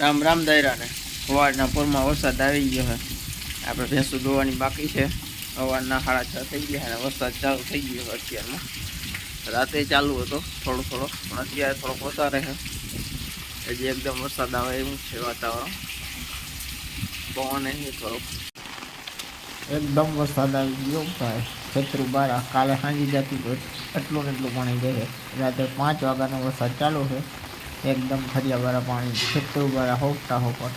રામ રામ દાયરાને સવારના પૂરમાં વરસાદ આવી ગયો છે આપણે ભેંસું ધોવાની બાકી છે. સવારના સાડા છ થઈ ગયા અને વરસાદ ચાલુ થઈ ગયો અત્યારમાં. રાતે ચાલુ હતો થોડો થોડો, પણ અત્યારે થોડોક વધારે છે હજી એકદમ વરસાદ આવે એવું છે વાતાવરણ. પવન એ થોડોક. એકદમ વરસાદ આવી ગયો ભાઈ છત્રુ બારા કાલે સાંજી જતી હોય એટલું ને એટલું પાણી જાય રાત્રે પાંચ વાગ્યાનો વરસાદ ચાલુ છે એકદમ ફરિયા વાળા પાણી છેટું વાળા હોપતા હોપટ.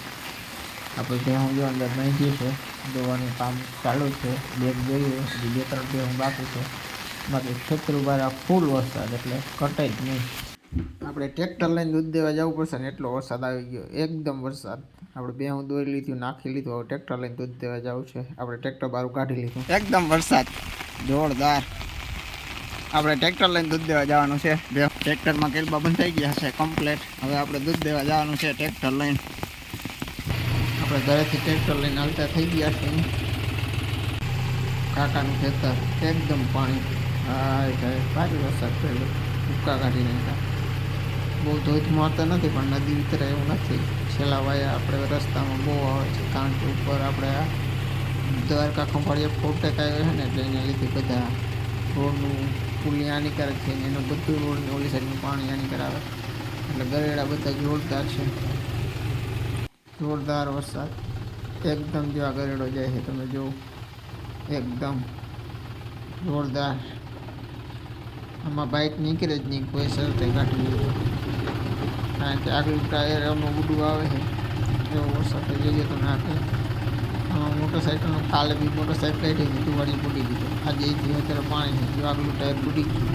આપણે ભેહું જો અંદર મહેંદી છે, દોવાનું કામ ચાલુ છે, બેગ જોઈએ હજી બે ત્રણ ભેહું બાકી છે. બાકી છત્રુ વાળા ફૂલ વરસાદ એટલે કટે જ નહીં. આપણે ટ્રેક્ટર લઈને દૂધ દેવા જવું પડશે ને એટલો વરસાદ આવી ગયો. એકદમ વરસાદ. આપણે બે હું દોરી લીધું, નાખી લીધું, હવે ટ્રેક્ટર લઈને દૂધ દેવા જવું છે. આપણે ટ્રેક્ટર બહાર કાઢી લીધું. એકદમ વરસાદ. જોરદાર. આપણે ટ્રેક્ટર લઈને દૂધ દેવા જવાનું છે. બે ટ્રેક્ટરમાં કેલબા બંધ થઈ ગયા છે કમ્પ્લેટ હવે આપણે દૂધ દેવા જવાનું છે ટ્રેક્ટર લઈને. આપણે ઘરેથી ટ્રેક્ટર લઈને હાલતા થઈ ગયા છે કાકાનું ખેતર એકદમ પાણી. હાય હાય ભારે વરસાદ પડ્યો. ભૂક્કા કાઢી નાખ્યા. બહુ ધોધમાં તો નથી, પણ નદી ઉતરે એવું નથી. છેલ્લા વાયા આપણે રસ્તામાં બહુ આવે છે. કારણ કે ઉપર આપણે આ દ્વારકા ખંભાળીએ ફોટેક આવ્યો છે ને, એટલે એને લીધે બધા રોડનું પુલી હાનિકારક છે ને એનું બધું રોડ ઓલી સાઈડનું પાણી હાનિકારક આવે એટલે ગરેડા બધા જોરદાર છે. જોરદાર વરસાદ. એકદમ જેવા ગરેડો જાય છે, તમે જુઓ. એકદમ જોરદાર. આમાં બાઇક નીકળે જ નહીં, કોઈ સરતે કાઢી લીધું કારણ કે આગળ ટાયર આમાં ઉડું આવે છે. એવો વરસાદ જઈએ તો નાખે મોટરસાઇકલનું કાલે બી મોટરસાઇકલ લઈ ગઈ ધુવાડી ફૂટી ગઈ. આજે એથી અત્યારે પાણી જો આગલું ટાયર ફૂટી ગયું.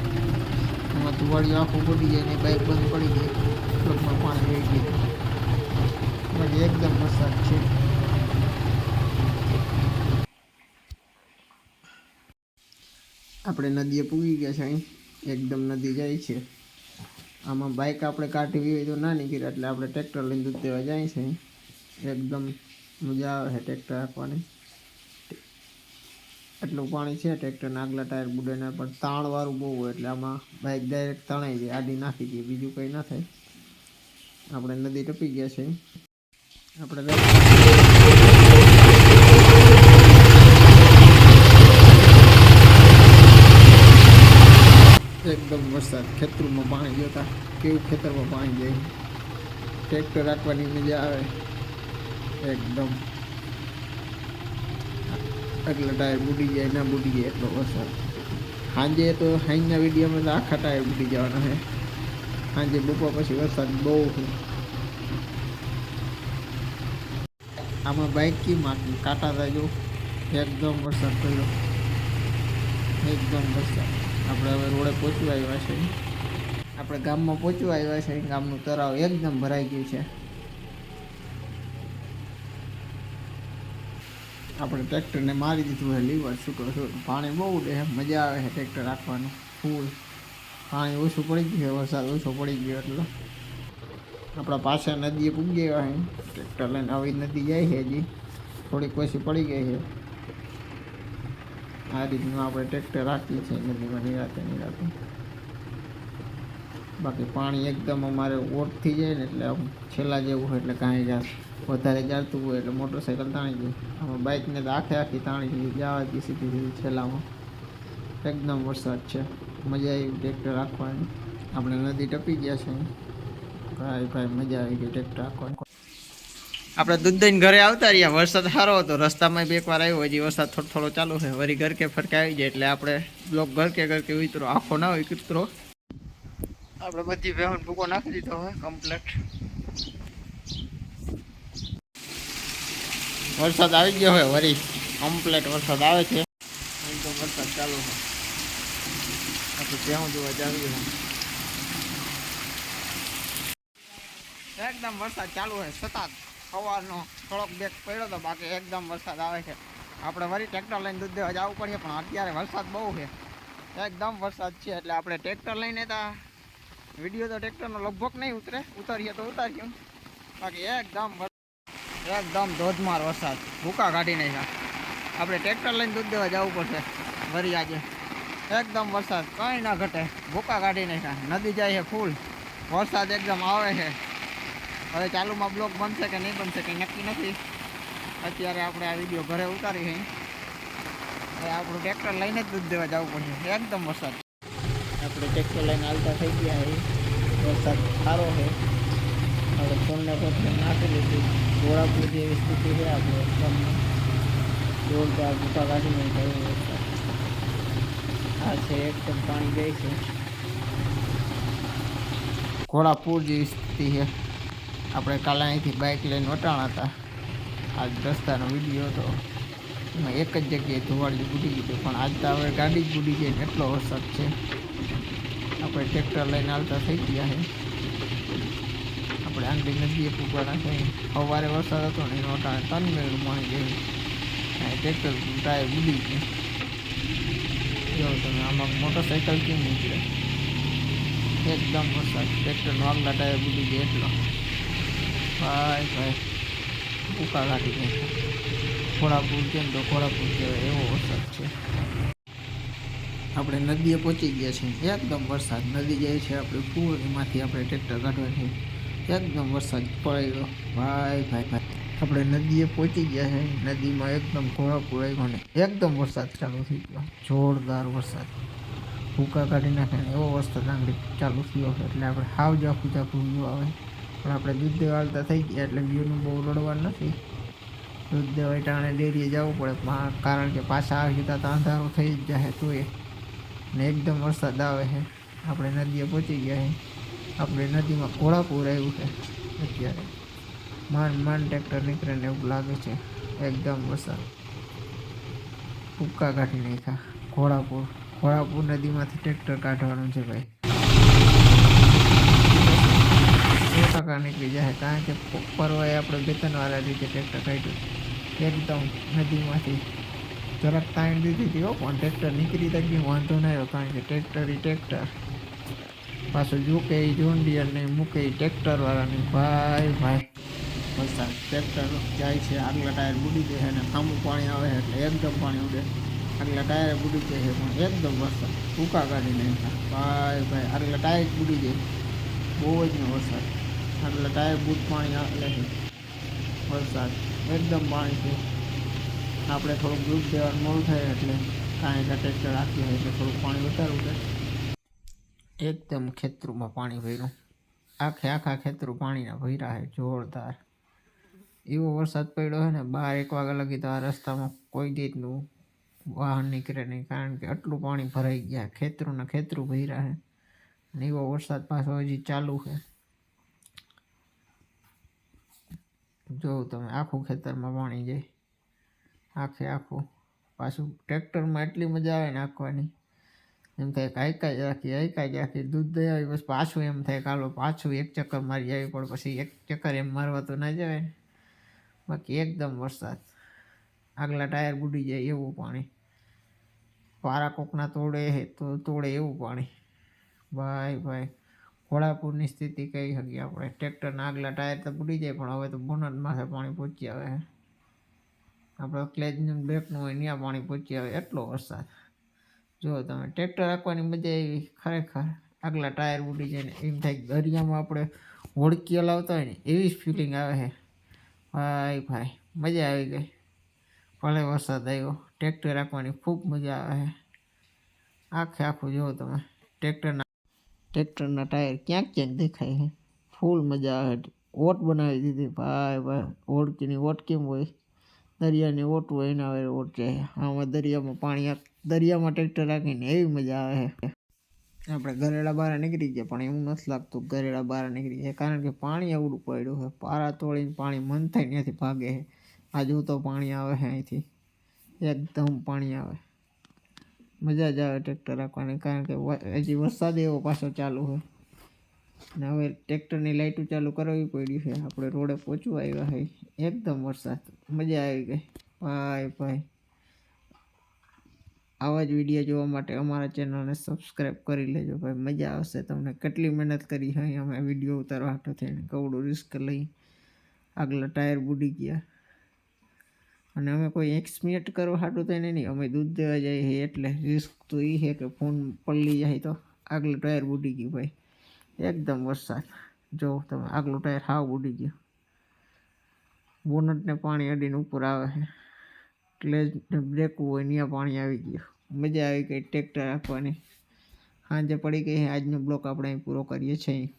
એમાં ધુવાડી આખું ફૂટી જાય ને બાઇક બંધ પડી ગઈ. ટ્રકમાં પાણી વહી ગયું. બાકી એકદમ વરસાદ છે. આપણે નદીએ પૂગી ગયા છે અહીં. એકદમ નદી જાય છે. આમાં બાઇક આપણે કાઢવી હોય તો ના નીકળે. એટલે આપણે ટ્રેક્ટર લઈને દૂધ દેવા જાય છે એકદમ મજા આવે છે ટ્રેક્ટર રાખવાની એટલું પાણી છે ટ્રેક્ટરના આગલા ટાયર બુડેના પણ તાણવાળું બહુ હોય એટલે આમાં બાઇક ડાયરેક્ટ તણાઈ જાય, આડી નાખી દઈએ બીજું કંઈ ના થાય. આપણે નદી ટપી ગયા છે. આપણે એકદમ વરસાદ ખેતરમાં પાણી જતા કેવું ખેતરમાં પાણી જાય. ટ્રેક્ટર રાખવાની મજા આવે. એકદમ. એટલે ટાયર બુડી જાય, ના બુડી જાય એટલો વરસાદ. સાંજે તો સાંજના વિડીયોમાં તો આખા ટાયર બુડી જવાના છે સાંજે બપોર પછી વરસાદ બહુ આમાં બાઇક કી માટી કાંટા થાય એકદમ વરસાદ થયો. એકદમ વરસાદ. આપણે હવે રોડે પહોંચવા આવ્યા છે આપણે ગામમાં પહોંચવા આવ્યા છે ગામનું તળાવ એકદમ ભરાઈ ગયું છે. આપણે ટ્રેક્ટરને મારી દીધું છે લીવર, શું છૂટો પાણી બહુ દે મજા આવે છે ટ્રેક્ટર રાખવાનું. ફૂલ. પાણી ઓછું પડી ગયું છે, વરસાદ ઓછો પડી ગયો એટલે. આપણા પાસે નદીએ પૂગી ગયા છે ટ્રેક્ટર લઈને આવી નદી જાય છે હજી. થોડીક ઓછી પડી ગઈ છે. આ રીતનું આપણે ટ્રેક્ટર રાખીએ છીએ, નદીમાં નિરાતે નિરાતે. બાકી પાણી એકદમ અમારે ઓટથી જાય ને એટલે આમ છેલ્લા જેવું હોય એટલે કાંઈ જા વધારે જાળતું હોય એટલે મોટરસાઇકલ તાણી જાય આમાં બાઇકને તો આખે આખી તાણી દીધી, જવા દી સીધી સીધી છેલ્લામાં. એકદમ વરસાદ છે. મજા આવી ટ્રેક્ટર રાખવાની. આપણે નદી ટપી ગયા છે ભાઈ ભાઈ, મજા આવી ગઈ ટ્રેક્ટર રાખવાની. આપણે દૂધ દઈને ઘરે આવતા રહ્યા. વરસાદ સારો હતો. રસ્તામાં બી એકવાર આવ્યો. હજી વરસાદ થોડો થોડો ચાલુ છે. વળી ઘર કે ફરકે આવી જાય એટલે આપણે બ્લોક ઘર કે ઘર કે ઉતરો. આખો ના હોય, ઉતરો. આપણે બધી વેહન ભૂકો નાખી દીધો હોય કમ્પ્લેટ વરસાદ આવી ગયો હોય વરી. કમ્પ્લેટ વરસાદ આવે છે. એકદમ વરસાદ ચાલુ છે. આપણે ત્યાં જોવા જાવી એકદમ વરસાદ ચાલુ છે સતત સવારનો થોડોક બેગ પડ્યો તો બાકી એકદમ વરસાદ આવે છે. આપણે વળી ટ્રેક્ટર લઈને દૂધ દેવા જવું પડશે પણ અત્યારે વરસાદ બહુ છે. એકદમ વરસાદ છે એટલે આપણે ટ્રેક્ટર લઈને તા વીડિયો તો ટ્રેક્ટરનો લગભગ નહીં ઉતરે, ઉતારીએ તો ઉતાર્યું બાકી એકદમ એકદમ ધોધમાર વરસાદ. ભૂકા કાઢી નાખ્યા. આપણે ટ્રેક્ટર લઈને દૂધ દેવા જવું પડશે. વરી આજે. એકદમ વરસાદ. કંઈ ના ઘટે. ભૂકા કાઢી નાખ્યા. નદી જાય છે ફૂલ. વરસાદ એકદમ આવે છે. હવે ચાલુમાં બ્લોક બનશે કે નહીં બનશે કંઈ નક્કી નથી. અત્યારે આપણે આ વીડિયો ઘરે ઉતારી છે હવે આપણું ટ્રેક્ટર લઈને જ દૂધ દેવા જવું પડશે. એકદમ વરસાદ. આપણે ટ્રેક્ટર લઈને હાલતા થઈ ગયા એ વરસાદ સારો છે. આપણે ફોનને પત્ર નાખી લીધું ઘોડાપુર જેવી સ્થિતિ છે આપણે ગામમાં. જોરદાર ભૂકા કાઢીને થયું વરસાદ. આ છે એકદમ પાણી જાય છે. ઘોડાપુર જેવી સ્થિતિ છે. આપણે કાલે અહીંથી બાઇક લઈને વટાણા હતા. આજ રસ્તાનો વીડિયો હતો. એમાં એક જ જગ્યાએ ધોવાડી બુડી ગયું પણ આજ તો હવે ગાડી જ બુડી ને એટલો વરસાદ છે. આપણે ટ્રેક્ટર લઈને આવતા થઈ ગયા છે. આપણે આંગળી નદીએ પૂગવાના છે સવારે વરસાદ હતો ને એનો કારણે મિનિટ પાણી ગયું. ટ્રેક્ટર ટાયર બુડી ગયું. જો તમે આમાં મોટરસાઇકલ કેમ નીકળે? એકદમ વરસાદ. ટ્રેક્ટરનો આગલા ટાયર ઉડી ગયા એટલો. ભાઈ ભાઈ ભૂકા કાઢી ગયા. ઘોડાપુર કેમ તો ઘોડાપુર કહેવાય, એવો વરસાદ છે. આપણે નદીએ પહોંચી ગયા છીએ. એકદમ વરસાદ, નદી જાય છે આપણે એમાંથી આપણે ટ્રેક્ટર કાઢવા છે. એકદમ વરસાદ પડ્યો ભાઈ ભાઈ ભાઈ. આપણે નદીએ પહોંચી ગયા છે. નદીમાં એકદમ ઘોડા આવ્યો ને એકદમ વરસાદ ચાલુ થઈ ગયો. જોરદાર વરસાદ. ભૂકા કાઢી નાખે એવો વરસાદ આંગળી ચાલુ થયો એટલે આપણે હાવ જાખું જાખું વ્યૂ આવે. પણ આપણે દૂધ દેવાળતા થઈ ગયા એટલે વ્યૂનું બહુ રડવાનું નથી. દૂધ દેવાય ટાણે ડેરીએ જવું પડે. કારણ કે પાછા આવી જતા તો અંધારું થઈ જ જાય તો એ ને એકદમ વરસાદ આવે છે. આપણે નદીએ પહોંચી ગયા છે. આપણે નદીમાં ઘોડાપુર આવ્યું છે અત્યારે. માંડ માંડ ટ્રેક્ટર નીકળે ને એવું લાગે છે. એકદમ વરસાદ. ઉપકા કાઢી નાખ્યા. ઘોડાપુર. ઘોડાપુર નદીમાંથી ટ્રેક્ટર કાઢવાનું છે ભાઈ. ટકા નીકળી જાય કારણ કે પરવાએ આપણે બેતનવાળા રીતે ટ્રેક્ટર કાઢ્યું. એકદમ નદીમાંથી જરાક તાણ દીધી હતી પણ ટ્રેક્ટર નીકળી તો ગયું વાંધો ના આવ્યો, કારણ કે ટ્રેક્ટર એ ટ્રેક્ટર પાછું જોકે એ જોન્ડિયર ને મૂકે એ ટ્રેક્ટરવાળાને ભાઈ ભાઈ. વરસાદ ટ્રેક્ટર જાય છે, આગલા ટાયર બુડી જાય અને સામું પાણી આવે એટલે એકદમ પાણી ઉડે. આગલા ટાયર બુડી જાય પણ એકદમ વરસાદ. ટૂંકા કાઢી નાખ્યા ભાઈ ભાઈ, આગલા ટાયર બુડી જાય બહુ જ ને વરસાદ. આગલા ટાયર બૂટ પાણી આવે વરસાદ. એકદમ પાણી છે. આપણે થોડુંક દૂધ દેવાનું મોડું થાય એટલે કાંઈ ટેક્ટર રાખી હોય એટલે થોડુંક પાણી ઉતારવું છે એકદમ ખેતરુંમાં પાણી ભર્યું. આખે આખા ખેતરું પાણીના ભર્યા છે, જોરદાર. એવો વરસાદ પડ્યો છે ને, બાર એક વાગ્યા લગી તો આ રસ્તામાં કોઈ રીતનું વાહન નીકળે નહીં, કારણ કે આટલું પાણી ભરાઈ ગયા. ખેતરું ને ખેતરું ભર્યા છે. અને એવો વરસાદ પાછો હજી ચાલુ છે. જો તમે આખું ખેતરમાં પાણી જાય. આખે આખું. પાછું ટ્રેક્ટરમાં એટલી મજા આવે નાખવાની એમ થાય કે હાઈકાઈ જ રાખી, હાઈકાઈ જ રાખી, દૂધ દઈ આવી, બસ પાછું એમ થાય કે હાલો, પાછું એક ચક્કર મારી આવી, પણ પછી એક ચક્કર એમ મારવા તો ના જવાય ને. બાકી એકદમ વરસાદ. આગલા ટાયર બુડી જાય એવું પાણી. પારા કોકના તોડે તો તોડે એવું પાણી. ભાઈ ભાઈ. ઘોડાપુરની સ્થિતિ કહી શકીએ આપણે. ટ્રેક્ટરના આગલા ટાયર તો બુડી જાય, પણ હવે તો બોનટ માથે પાણી પહોંચી આવે આપણે ક્લેજનું બ્રેકનું હોય ત્યાં પાણી પહોંચી આવે એટલો વરસાદ. જો તમે ટ્રેક્ટર રાખવાની મજા આવી ખરેખર. આગલા ટાયર ઉડી જાય ને એમ થાય દરિયામાં આપણે હોડકી હલાવતા હોય ને એવી જ ફિલિંગ આવે છે. ભાઈ ભાઈ, મજા આવી ગઈ. ભલે વરસાદ આવ્યો. ટ્રેક્ટર રાખવાની ખૂબ મજા આવે છે. આખે આખું જુઓ તમે. ટ્રેક્ટરના ટ્રેક્ટરના ટાયર ક્યાંક ક્યાંક દેખાય છે. ફૂલ મજા આવે ઓટ બનાવી દીધી. ભાઈ ભાઈ ઓળકીની ઓટ કેમ હોય? દરિયાની ઓટું હોય એના હવે ઓટ આમાં દરિયામાં પાણી દરિયામાં ટ્રેક્ટર રાખીને એવી મજા આવે છે. આપણે ગરેડા બહાર નીકળી ગયા, પણ એવું નથી લાગતું ગરેડા બહાર નીકળી ગયા, કારણ કે પાણી આવડું પડ્યું છે. પારા તોડીને પાણી મન થાય ત્યાંથી ભાગે છે. આજુ તો પાણી આવે છે અહીંથી. એકદમ પાણી આવે. મજા જ આવે ટ્રેક્ટર રાખવાની, કારણ કે હજી વરસાદ એવો પાછો ચાલુ છે. ને હવે ટ્રેક્ટરની લાઇટો ચાલુ કરાવવી પડી છે. આપણે રોડે પહોંચવા આવ્યા છે એકદમ વરસાદ. મજા આવી ગઈ. ભાઈ ભાઈ. આવા જ વીડિયો જોવા માટે અમારા ચેનલને સબસ્ક્રાઈબ કરી લેજો ભાઈ. મજા આવશે તમને. કેટલી મહેનત કરી હોય અમે વીડિયો ઉતારવા હાટો થઈને. કવડું રિસ્ક લઈ આગલા ટાયર બુડી ગયા. અને અમે કોઈ એક્સમિનેટ કરવા હાટું થઈને નહીં. અમે દૂધ દેવા જઈએ એટલે રિસ્ક તો એ છે કે ફોન પલળી જાય તો આગલું ટાયર બુડી ગયું ભાઈ. એકદમ વરસાદ. જો તમે આગલું ટાયર હાવ ઉડી ગયું. બોનટને પાણી અડીને ઉપર આવે છે. ક્લેજને બ્રેકવું હોય ત્યાં પાણી આવી ગયું. મજા આવી ગઈ. ટ્રેક્ટર આપવાની. સાંજે પડી ગઈ. આજનો બ્લોક આપણે અહીં પૂરો કરીએ છીએ.